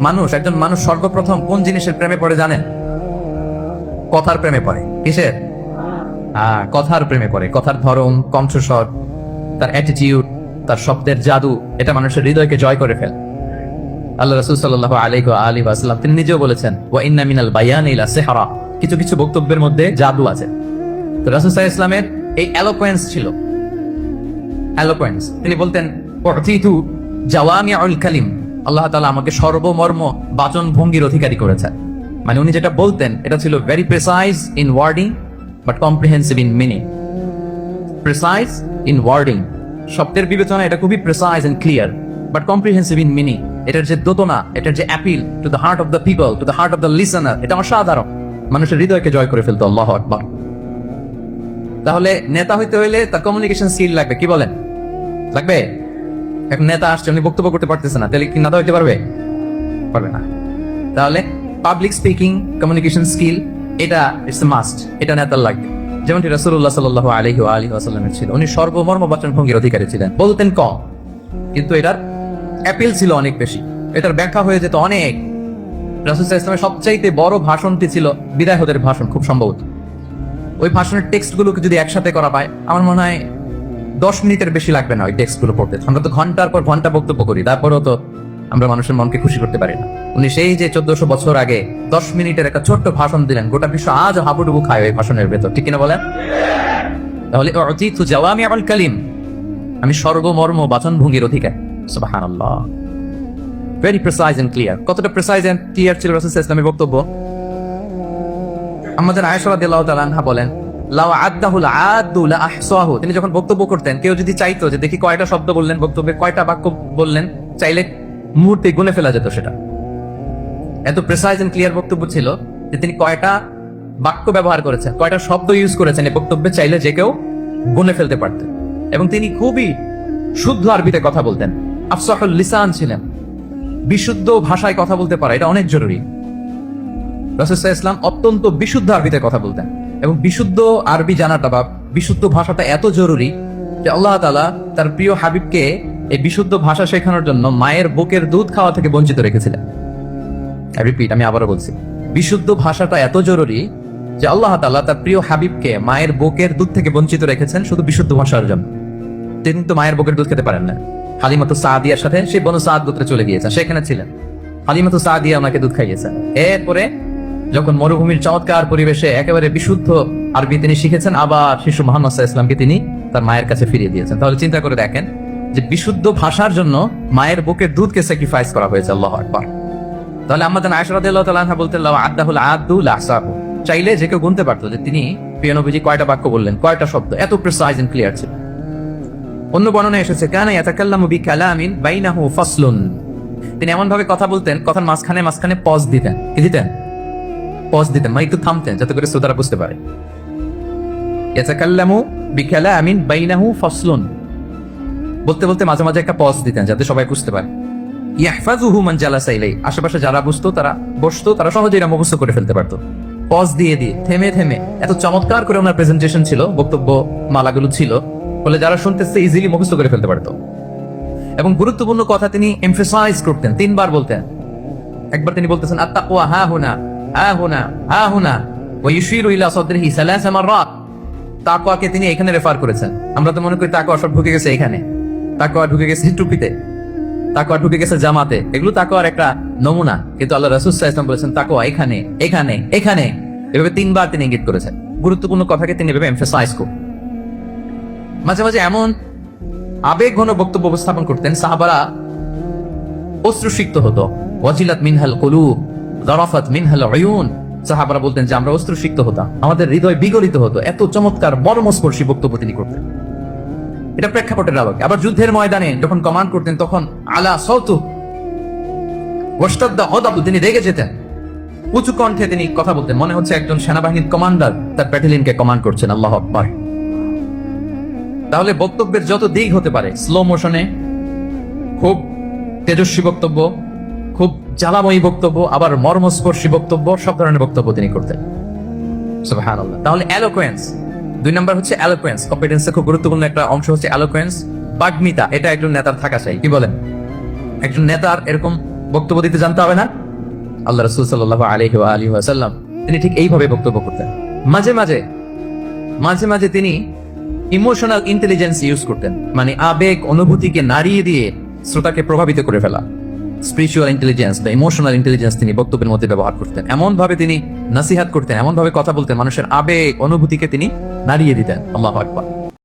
মানুষ, একজন মানুষ সর্বপ্রথম কোন জিনিসের প্রেমে পড়ে জানেন? কথার প্রেমে পড়ে। কিসের? কথার প্রেমে পড়ে। কথার ধরন, কণ্ঠস্বর, তার অ্যাটিটিউড তার শব্দের জাদু, এটা মানুষের হৃদয়কে জয় করে ফেলে। আল্লাহ রসুল সাল্লাহ আলাইহ আলী আসলাম তিনি নিজেও বলেছেন ও ইন্না মিনাল বায়ান ইলা সেহারা। কিছু কিছু বক্তব্যের মধ্যে জাদু আছে। তো রাসুল সাল্লাহ ইসলামের এই অ্যালোকোয়েন্স ছিল। অ্যালোকোয়েন্স তিনি বলতেন জাওয়ামিউল কালিম। আল্লাহ তালা আমাকে সর্বমর্ম বাচন ভঙ্গির অধিকারী করেছেন। মানে উনি যেটা বলতেন, এটা ছিল very precise in wording but comprehensive in meaning precise in wording শব্দের বিবেচনা এটা খুবই precise and clear but comprehensive in meaning এটার যে দোতনা, এটার যে appeal to the heart of the people to the heart of the listener এটা আমার সাধারণ মানুষের হৃদয়কে জয় করে ফেলতো আল্লাহ আকবার। তাহলে নেতা হইতে হইলে তার কমিউনিকেশন স্কিল লাগবে, কি বলেন? লাগবে? এখন নেতা আসছে, উনি বক্তব্য করতে পারতেছে না। তাহলে কি নেতা হইতে পারবে? পারবে না। তাহলে পাবলিক স্পিকিং কমিউনিকেশন স্কিল এটা ইটস মাস্ট এটা নেতার লাগবে। যেমনটি রাসূলুল্লাহ সাল্লাল্লাহু আলাইহি ওয়া আলিহি ওয়াসাল্লামের ছিল, উনি সর্বমর্ম বচন ভঙ্গির অধিকারী ছিলেন। বলতেন কম কিন্তু এটার অ্যাপিল ছিল অনেক বেশি। এটার ব্যাখ্যা হয়ে যেত অনেক। রাসূল ইসলামের সবচাইতে বড় ভাষণটি ছিল বিদায় হদের ভাষণ, খুব সম্ভবত। ওই ভাষণের টেক্সট গুলোকে যদি একসাথে করা পায়, আমার মনে হয় দশ মিনিটের বেশি লাগবে না ওই টেক্সটগুলো পড়তে। আমরা তো ঘণ্টার পর ঘণ্টা বক্তব্য করি, তারপরেও তো আমরা মানুষের মনকে খুশি করতে পারি না। উনি সেই যে চোদ্দশো বছর আগে দশ মিনিটের একটা ছোট্ট ভাষণ দিলেন, গোটা বিশ্ব আজ হাবুডুবু খায় ওই ভাষণের ভেতর। ঠিক কিনা বলেন? তাহলে অতীত জাওয়ামি আমল কালিম, আমি সর্বমর্ম বাচন ভঙ্গির অধিকার। সুবহানাল্লাহ। ভেরি প্রেসাইজ এন্ড ক্লিয়ার কতটা প্রেসাইজ এন্ড ক্লিয়ার ছিল রাসূল ইসলামের বক্তব্য? আমাদের আয়েশা রাদিয়াল্লাহু তাআলা বলেন তিনি যখন বক্তব্য করতেন, কেউ যদি চাইতো যে দেখি কয়টা শব্দ বললেন, বক্তব্যে কয়টা বাক্য বললেন, চাইলে মুহূর্তে গুনে ফেলা যেত সেটা। এত প্রেসাইজ এন্ড ক্লিয়ার বক্তব্য ছিল যে তিনি কয়টা বাক্য ব্যবহার করেছেন, কয়টা শব্দ ইউজ করেছেন এই বক্তব্যে চাইলে যে কেউ গুনে ফেলতে পারতেন এবং তিনি খুবই শুদ্ধ আরবিতে কথা বলতেন। আফসাহুল লিসান ছিলেন। বিশুদ্ধ ভাষায় কথা বলতে পারা, এটা অনেক জরুরি। রসুল্লাহ ইসলাম অত্যন্ত বিশুদ্ধ আরবিতে কথা বলতেন। এবং বিশুদ্ধ আরবি জানাটা বা বিশুদ্ধ ভাষাটা এত জরুরি যে আল্লাহ তালা তার প্রিয় হাবিবকে এই বিশুদ্ধ ভাষা শেখানোর জন্য মায়ের বুকের দুধ খাওয়া থেকে বঞ্চিত রেখেছিলেন। রিপিট আমি আবারও বলছি, বিশুদ্ধ ভাষাটা এত জরুরি যে আল্লাহ তালা তার প্রিয় হাবিবকে মায়ের বুকের দুধ থেকে বঞ্চিত রেখেছেন শুধু বিশুদ্ধ ভাষার জন্য। তিনি তো মায়ের বুকের দুধ খেতে পারেন না। হালিমাতু সাদিয়ার সাথে সেই বনু সাদ গোত্রে চলে গিয়েছেন সেখানে ছিলেন। হালিমাতু সাদিয়া ওনাকে দুধ খাইয়েছেন এরপরে যখন মরুভূমির চমৎকার পরিবেশে একেবারে বিশুদ্ধ আরবি তিনি শিখেছেন, আবার শিশু মোহাম্মদ ইসলামকে তিনি তার মায়ের কাছে ফিরিয়ে দিয়েছেন। তাহলে চিন্তা করে দেখেন যে বিশুদ্ধ ভাষার জন্য মায়ের বুকের দুধকে স্যাক্রিফাইস করা হয়েছে, আল্লাহ আকবার। তাহলে আমাদের আনহা বলতেন আদাহুল আদু লাহসাবু চাইলে যে কেউ গুনতে পারতো যে তিনি, প্রিয় নবীজি কয়টা বাক্য বললেন, কয়টা শব্দ, এত প্রিসাইজ এন্ড ক্লিয়ার ছিল। অন্য বর্ণনা এসেছে, কানা ইয়াতাকাল্লামু বিকালামিন বাইনাহু ফাসলুন। তিনি এমন ভাবে কথা বলতেন, কথার মাঝখানে মাঝখানে পজ দিতেন, কি দিতেন? পজ দিতেন মানে একটু থামতেন যাতে করে শ্রোতারা বুঝতে পারে। ইয়াতাকাল্লামু বিকালামিন বাইনাহু ফাসলুন। বলতে বলতে মাঝে মাঝে একটা পজ দিতেন যাতে সবাই বুঝতে পারে। ইয়াহফাজুহু মান জালাসা ইলাই আশেপাশে যারা বুঝতো, তারা বসতো, তারা সহজেই এটা মুখস্থ করে ফেলতে পারতো। পজ দিয়ে দিয়ে, থেমে থেমে, এত চমৎকার করে ওনার প্রেজেন্টেশন ছিল, বক্তব্য মালাগুলো ছিল, বলে যারা শুনতেছে ইজিলি মুখস্থ করে ফেলতে পারতো। এবং গুরুত্বপূর্ণ কথা তিনি এমফেসাইজ করতেন, তিনবার বলতেন। একবার তিনি বলতেছেন আত্তাকুয়া হা হুনা। হুনা হা হুনা। ওয়া ইউশিরু ইলা সাদরিহি সালাসা মাররাত। তাকওয়াকে তিনি এখানে রেফার করেছেন। আমরা তো মনে করি তাকওয়া সব ঢুকে গেছে এখানে। তাকওয়া ঢুকে গেছে টুপিতে। তাকওয়া ঢুকে গেছে জামাতে। এগুলো তাকওয়ার একটা নমুনা। কিন্তু আল্লাহ রাসূল সাল্লাল্লাহু বলেছেন, তাকওয়া এখানে এখানে এখানে। এভাবে তিনবার তিনি ইঙ্গিত করেছেন। গুরুত্বপূর্ণ কথাকে তিনি এভাবে এমফেসাইজ করতেন মাঝে মাঝে এমন আবেগ ঘন বক্তব্য উপস্থাপন করতেন, সাহাবারা অশ্রুসিক্ত হতো। ওয়াজিলাত মিনহাল কলুব। মিনহাল সাহাবারা বলতেন যে, আমরা হতাম। আমাদের হৃদয় বিগলিত হতো। এত চমৎকার মর্মস্পর্শী বক্তব্য তিনি করতেন। এটা প্রেক্ষাপটের আলোকে। আবার যুদ্ধের ময়দানে যখন কমান্ড করতেন, তখন আলা সৌতু ওয়াস্তাদ্দা হদাবু তিনি রেগে যেতেন। উঁচু কণ্ঠে তিনি কথা বলতেন। মনে হচ্ছে একজন সেনাবাহিনীর কমান্ডার তার ব্যাটালিয়নকে কমান্ড করছেন, আল্লাহ আকবার। তাহলে বক্তব্যের যত দিক হতে পারে স্লো মোশনে খুব তেজস্বী বক্তব্য খুব জ্বালাময়ী বক্তব্য, আবার মর্মস্পর্শী বক্তব্য, সব ধরনের বক্তব্য তিনি করতেন। তাহলে অ্যালোকোয়েন্স দুই হচ্ছে অ্যালোকোয়েন্স কম্পিটেন্সের খুব গুরুত্বপূর্ণ একটা অংশ হচ্ছে অ্যালোকোয়েন্স বাগ্মিতা, এটা একজন নেতার থাকা চাই, কি বলেন? একজন নেতার এরকম বক্তব্য দিতে জানতে হবে না? আল্লাহ রসুল সাল্লাহ আলহি আলী তিনি ঠিক এইভাবে বক্তব্য করতেন। মাঝে মাঝে মাঝে মাঝে তিনি ইমোশনাল ইন্টেলিজেন্স ইউজ করতেন। মানে আবেগ, অনুভূতিকে নাড়িয়ে দিয়ে শ্রোতাকে প্রভাবিত করে ফেলা। স্পিরিচুয়াল ইন্টেলিজেন্স বা ইমোশনাল ইন্টেলিজেন্স তিনি বক্তব্যের মধ্যে ব্যবহার করতেন। এমন ভাবে তিনি নাসিহাত করতেন এমন ভাবে কথা বলতেন, মানুষের আবেগ, অনুভূতিকে তিনি নাড়িয়ে দিতেন। আল্লাহ আকবার।